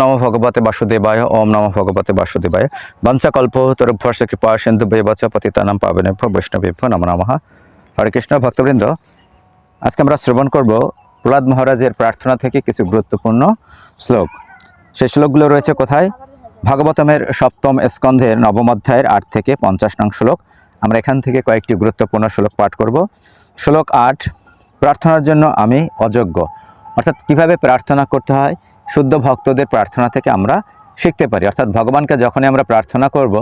নম ভগবতে বাসুদেবায়, ওম নম ভগবতে বাসুদেবায়। বংশকল্প তরুভর্ষ কৃপা, সিন্ধু বেবচ পতিতানাম পাবনেভ্য বৈষ্ণবেভ্য নম নমঃ। হরে কৃষ্ণ ভক্তবৃন্দ, আজকে আমরা শ্রবণ করব প্রহ্লাদ মহারাজের প্রার্থনা থেকে কিছু গুরুত্বপূর্ণ শ্লোক। সেই শ্লোকগুলো রয়েছে কোথায়? ভাগবতমের সপ্তম স্কন্ধের নবম অধ্যায়ের আট থেকে পঞ্চাশ নং শ্লোক। আমরা এখান থেকে কয়েকটি গুরুত্বপূর্ণ শ্লোক পাঠ করব। শ্লোক আট, প্রার্থনার জন্য আমি অযোগ্য। অর্থাৎ কীভাবে প্রার্থনা করতে হয়? শুদ্ধ ভক্তদের প্রার্থনা থেকে আমরা শিখতে পারি। অর্থাৎ ভগবানকে যখনই আমরা প্রার্থনা করব,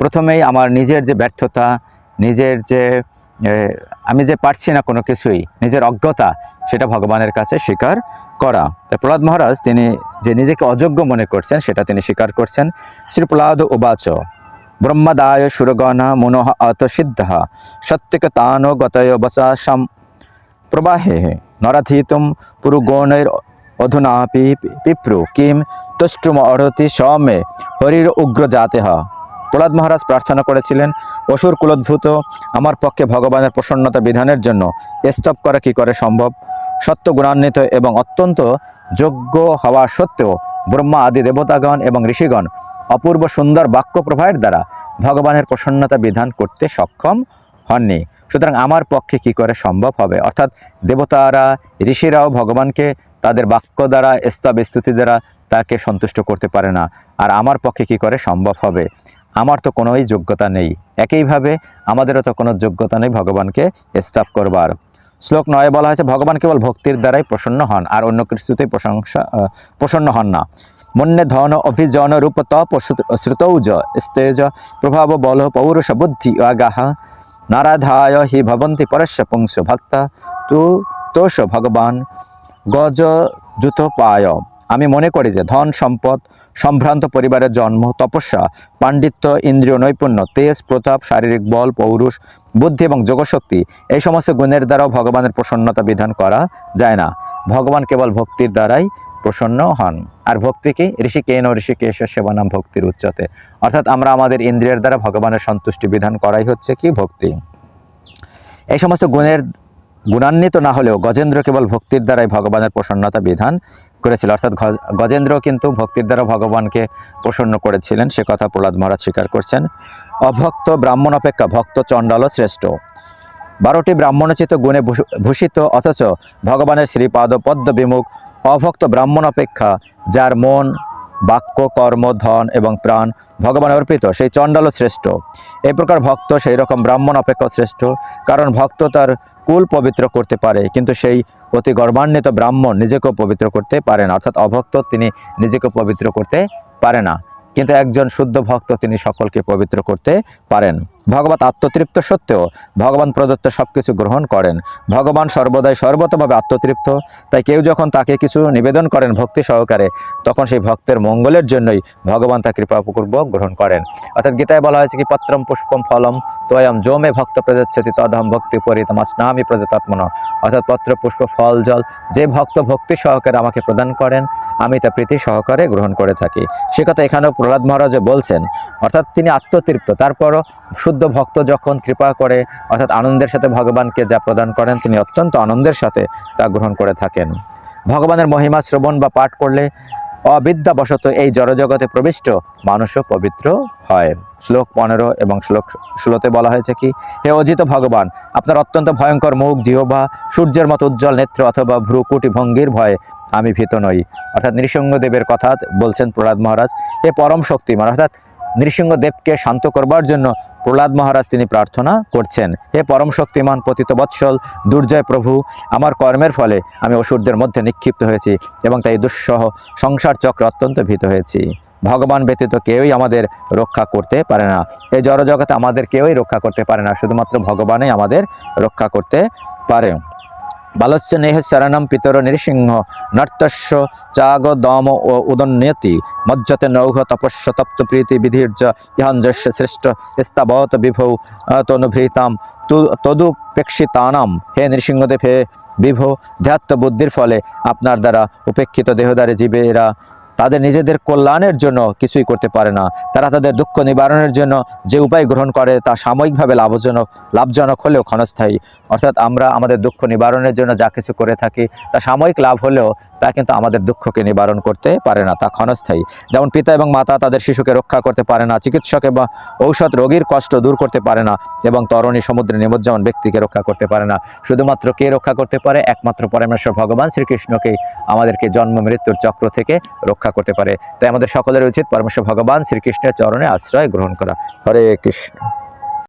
প্রথমেই আমার নিজের যে ব্যর্থতা, নিজের যে আমি যে পারছি না কোনো কিছুই, নিজের অজ্ঞতা, সেটা ভগবানের কাছে স্বীকার করা। তাই প্রহ্লাদ মহারাজ, তিনি যে নিজেকে অযোগ্য মনে করছেন, সেটা তিনি স্বীকার করছেন। শ্রী প্রহ্লাদ উবাচ, ব্রহ্মদায় সুরগণ মনোহ অতসিদ্ধ সত্যকতানো গতয় বচাসাম প্রবাহে নরাথিতুম পুরুগণের অধুনাপি পিপ্রু কিম তুষ্ট্রুম অরতি সমে হরির উগ্র জাতে হ প্রহ্লাদ মহারাজ প্রার্থনা করেছিলেন, অসুর কুলোদ্ভূত, আমার পক্ষে ভগবানের প্রসন্নতা বিধানের জন্য স্তব করা কি করে সম্ভব? সত্য গুণান্বিত এবং অত্যন্ত যোগ্য হওয়া সত্ত্বেও ব্রহ্মা আদি দেবতাগণ এবং ঋষিগণ অপূর্ব সুন্দর বাক্য প্রবাহের দ্বারা ভগবানের প্রসন্নতা বিধান করতে সক্ষম হননি। সুতরাং আমার পক্ষে কি করে সম্ভব হবে? অর্থাৎ দেবতারা, ঋষিরাও ভগবানকে তাদের বাক্য দ্বারা, স্তব স্তুতি দ্বারা তাকে সন্তুষ্ট করতে পারে না। আর আমার পক্ষে কি করে সম্ভব হবে? আমার তো কোনোই যোগ্যতা নেই। একইভাবে আমাদেরও তো কোনো যোগ্যতা নেই ভগবানকে স্তব করবার। শ্লোক নয় বলা হয়েছে, ভগবান কেবল ভক্তির দ্বারাই প্রসন্ন হন, আর অন্য কিছুতেই প্রশংসা প্রসন্ন হন না। মন্যে ধন অভিজন রূপ তপ শ্রুতৌজ স্তেজ প্রভাব বল পৌরুষ বুদ্ধি আগাহ। নারাধায় হি ভবন্তি পরস্য পুংস ভক্তা তু, তোষ ভগবান। গজ জুত পায় আমি মনে করি যে ধন সম্পদ সম্ভ্রান্ত পরিবারের জন্ম, তপস্যা, পাণ্ডিত্য, ইন্দ্রিয় নৈপুণ্য, তেজ, প্রতাপ, শারীরিক বল, পৌরুষ, বুদ্ধি এবং যোগশক্তি এই সমস্ত গুণের দ্বারাও ভগবানের প্রসন্নতা বিধান করা যায় না। ভগবান কেবল ভক্তির দ্বারাই প্রসন্ন হন। আর ভক্তি কি? ঋষিকেন ও ঋষিকেশ সেবানাম ভক্তির উচ্চতে। অর্থাৎ আমরা আমাদের ইন্দ্রিয়ের দ্বারা ভগবানের সন্তুষ্টি বিধান করাই হচ্ছে কি? ভক্তি। এই সমস্ত গুণের গুণান্বিত না হলেও গজেন্দ্র কেবল ভক্তির দ্বারাই ভগবানের প্রসন্নতা বিধান করেছিল। অর্থাৎ গজেন্দ্র কিন্তু ভক্তির দ্বারা ভগবানকে প্রসন্ন করেছিলেন। সে কথা প্রহ্লাদ মহারাজ স্বীকার করছেন। অভক্ত ব্রাহ্মণ অপেক্ষা ভক্ত চণ্ডাল শ্রেষ্ঠ। বারোটি ব্রাহ্মণোচিত গুণে ভূষিত, অথচ ভগবানের শ্রীপাদ পদ্ম বিমুখ অভক্ত ব্রাহ্মণ অপেক্ষা যার মন বাক্য, কর্ম, ধন এবং প্রাণ ভগবান অর্পিত, সেই চণ্ডালও শ্রেষ্ঠ। এই প্রকার ভক্ত সেই রকম ব্রাহ্মণ অপেক্ষা শ্রেষ্ঠ, কারণ ভক্ত তার কুল পবিত্র করতে পারে, কিন্তু সেই অতি গর্বান্বিত ব্রাহ্মণ নিজেকেও পবিত্র করতে পারে না, অর্থাৎ অভক্ত তিনি নিজেকে পবিত্র করতে পারে না, কিন্তু একজন শুদ্ধ ভক্ত তিনি সকলকে পবিত্র করতে পারেন। ভগবত আত্মতৃপ্ত সত্ত্বেও ভগবান প্রদত্ত সব কিছু গ্রহণ করেন। ভগবান সর্বদাই সর্বতভাবে আত্মতৃপ্ত। তাই কেউ যখন তাকে কিছু নিবেদন করেন ভক্তি সহকারে, তখন সেই ভক্তের মঙ্গলের জন্যই ভগবান তা কৃপাপূর্বক গ্রহণ করেন। অর্থাৎ গীতায় বলা হয়েছে কি, পত্রম পুষ্পম ফলম তোয়ম জমে ভক্ত প্রযচ্ছতি তদহম ভক্তি পরিতমাস্নামি প্রজাতাত্মন। অর্থাৎ পত্র, পুষ্প, ফল, জল, যে ভক্ত ভক্তি সহকারে আমাকে প্রদান করেন, আমি তা প্রীতি সহকারে গ্রহণ করে থাকি। সে কথা এখানেও প্রহ্লাদ মহারাজ বলছেন। অর্থাৎ তিনি আত্মতৃপ্ত। তারপরও শুদ্ধ ভক্ত যখন কৃপা করে, অর্থাৎ আনন্দের সাথে ভগবানকে যা প্রদান করেন, তিনি অত্যন্ত আনন্দের সাথে তা গ্রহণ করে থাকেন। ভগবানের মহিমা শ্রবণ বা পাঠ করলে অবিদ্যাবশত এই জড়জগতে প্রবিষ্ট মানুষও পবিত্র হয়। শ্লোক পনেরো এবং শ্লোক ষোলোতে বলা হয়েছে কি, হে অজিত ভগবান, আপনার অত্যন্ত ভয়ঙ্কর মুখ, জিহবা, সূর্যের মতো উজ্জ্বল নেত্র অথবা ভ্রুকুটি ভঙ্গির ভয়ে আমি ভীত নই। অর্থাৎ নৃসিংহদেবের কথা বলছেন প্রহ্লাদ মহারাজ, হে পরম শক্তিমান, অর্থাৎ নৃসিংহদেবকে শান্ত করবার জন্য প্রহ্লাদ মহারাজ তিনি প্রার্থনা করছেন। হে পরম শক্তিমান পতিত বৎসল, দুর্জয় প্রভু, আমার কর্মের ফলে আমি অসুরদের মধ্যে নিক্ষিপ্ত হয়েছি এবং তাই দুঃসহ সংসার চক্র অত্যন্ত ভীত হয়েছি। ভগবান ব্যতীত কেউই আমাদের রক্ষা করতে পারে না। এই জড়জগতে আমাদের কেউই রক্ষা করতে পারে না, শুধুমাত্র ভগবানই আমাদের রক্ষা করতে পারে। বালস্য নেহ শরণম পিতর নৃসিংহ, নর্তস্য চাগ দম ও উদন্যতি, মজ্জতে নৌঘ তপস্য তপ্ত প্রীতি বিধির্য ইহঞ্জস্য শ্রেষ্ঠ স্তাবত বিভৌ তনুভৃতাম তদুপেক্ষিতানাম। হে নৃসিংহদেব, হে বিভো ধ্যাত্ম বুদ্ধির ফলে আপনার দ্বারা উপেক্ষিত দেহদারে জীবেরা তাদের নিজেদের কল্যাণের জন্য কিছুই করতে পারে না। তারা তাদের দুঃখ নিবারণের জন্য যে উপায় গ্রহণ করে তা সাময়িকভাবে লাভজনক লাভজনক হলেও ক্ষণস্থায়ী। অর্থাৎ আমরা আমাদের দুঃখ নিবারণের জন্য যা কিছু করে থাকি, তা সাময়িক লাভ হলেও তা কিন্তু আমাদের দুঃখকে নিবারণ করতে পারে না, তা ক্ষণস্থায়ী। যেমন পিতা এবং মাতা তাদের শিশুকে রক্ষা করতে পারে না, চিকিৎসক এবং ঔষধ রোগীর কষ্ট দূর করতে পারে না এবং তরণী সমুদ্রে নিমজ্জমান ব্যক্তিকে রক্ষা করতে পারে না। শুধুমাত্র কে রক্ষা করতে পারে? একমাত্র পরমেশ্বর ভগবান শ্রীকৃষ্ণকেই আমাদেরকে জন্ম মৃত্যুর চক্র থেকে রক্ষা করতে পারে। তাই আমাদের সকলের উচিত পরমেশ্বর ভগবান শ্রীকৃষ্ণের চরণে আশ্রয় গ্রহণ করা। হরে কৃষ্ণ।